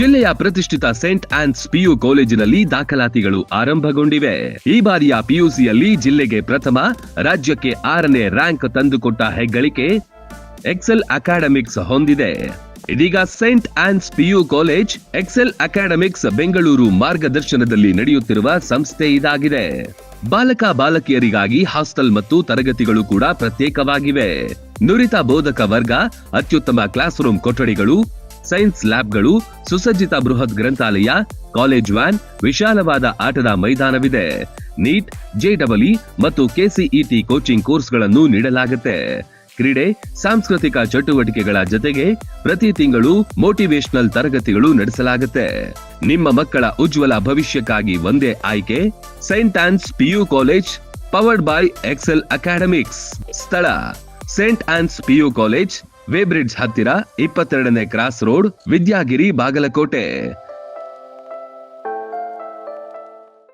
ಜಿಲ್ಲೆಯ ಪ್ರತಿಷ್ಠಿತ scent Ann's PU ಕಾಲೇಜಿನಲ್ಲಿ ದಾಖಲಾತಿಗಳು ಆರಂಭಗೊಂಡಿವೆ. ಈ ಬಾರಿಯ ಪಿಯುಸಿಯಲ್ಲಿ ಜಿಲ್ಲೆಗೆ ಪ್ರಥಮ, ರಾಜ್ಯಕ್ಕೆ ಆರನೇ ರ್ಯಾಂಕ್ ತಂದುಕೊಟ್ಟ ಹೆಗ್ಗಳಿಕೆ ಎಕ್ಸೆಲ್ ಅಕಾಡೆಮಿಕ್ಸ್ ಹೊಂದಿದೆ. ಇದೀಗ saint Ann's PU college, Excel Academics Bengaluru ಮಾರ್ಗದರ್ಶನದಲ್ಲಿ ನಡೆಯುತ್ತಿರುವ ಸಂಸ್ಥೆ ಇದಾಗಿದೆ. ಬಾಲಕ ಬಾಲಕಿಯರಿಗಾಗಿ ಹಾಸ್ಟೆಲ್ ಮತ್ತು ತರಗತಿಗಳು ಕೂಡ ಪ್ರತ್ಯೇಕವಾಗಿವೆ. ನುರಿತ ಬೋಧಕ ವರ್ಗ, ಅತ್ಯುತ್ತಮ ಕ್ಲಾಸ್ ರೂಮ್ ಕೊಠಡಿಗಳು ಸೈನ್ಸ್ ಲ್ಯಾಬ್ಗಳು ಸುಸಜ್ಜಿತ ಬೃಹತ್ ಗ್ರಂಥಾಲಯ, ಕಾಲೇಜ್ ವ್ಯಾನ್, ವಿಶಾಲವಾದ ಆಟದ ಮೈದಾನವಿದೆ. ನೀಟ್ ಜೆಡಬ್ಲ್ಇ ಮತ್ತು ಕೆಸಿಇಟಿ ಕೋಚಿಂಗ್ ಕೋರ್ಸ್ಗಳನ್ನು ನೀಡಲಾಗುತ್ತೆ. ಕ್ರೀಡೆ, ಸಾಂಸ್ಕೃತಿಕ ಚಟುವಟಿಕೆಗಳ ಜೊತೆಗೆ ಪ್ರತಿ ತಿಂಗಳು ಮೋಟಿವೇಶನಲ್ ತರಗತಿಗಳು ನಡೆಸಲಾಗುತ್ತೆ. ನಿಮ್ಮ ಮಕ್ಕಳ ಉಜ್ವಲ ಭವಿಷ್ಯಕ್ಕಾಗಿ ಒಂದೇ ಆಯ್ಕೆ, saint Ann's PU college, powered by Excel Academics. ಸ್ಥಳ, saint Ann's PU college Weybridge ಹತ್ತಿರ ಇಪ್ಪತ್ತೆರಡನೇ ಕ್ರಾಸ್ ರೋಡ್ ವಿದ್ಯಾಗಿರಿ ಬಾಗಲಕೋಟೆ.